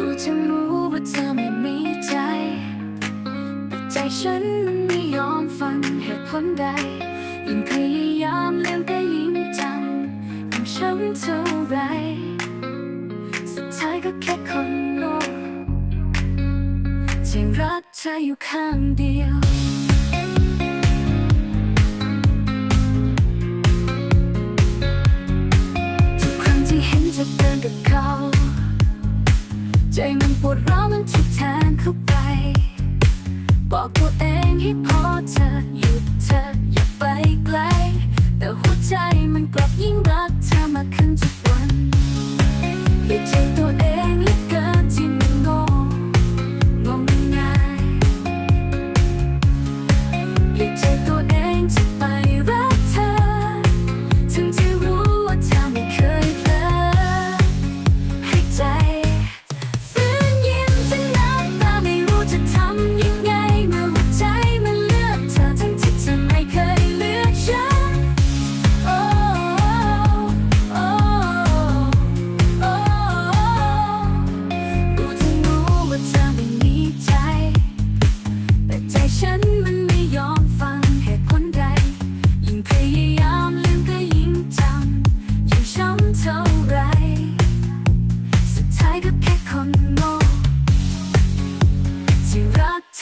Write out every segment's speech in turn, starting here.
รู้ฉันรู้ว่าเธอไม่มีใจ แต่ใจฉันมันไม่ยอมฟังเหตุผลใด ยิ่งพยายามลืมก็ยิ่งจำยิ่งช้ำเท่าไร สุดท้ายก็แค่คนโง่ที่รักเธออยู่ข้างเดียว ใจมันปวดร้าวมันถูกแทงเข้าไป บอกตัวเองให้พอเธอหยุดเธออย่าไปไกล แต่หัวใจมันกลับยิ่งรักเธอมากขึ้นทุกวันอย่าใจตัวเอง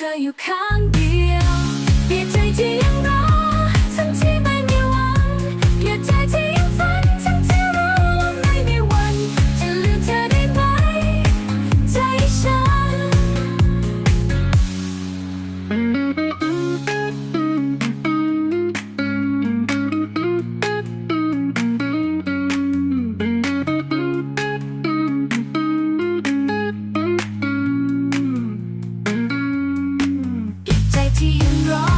เธออยู่ข้างเดียวอย่าใจที่ยังรอทั้ ที่ยังรอทั้งที่ไม่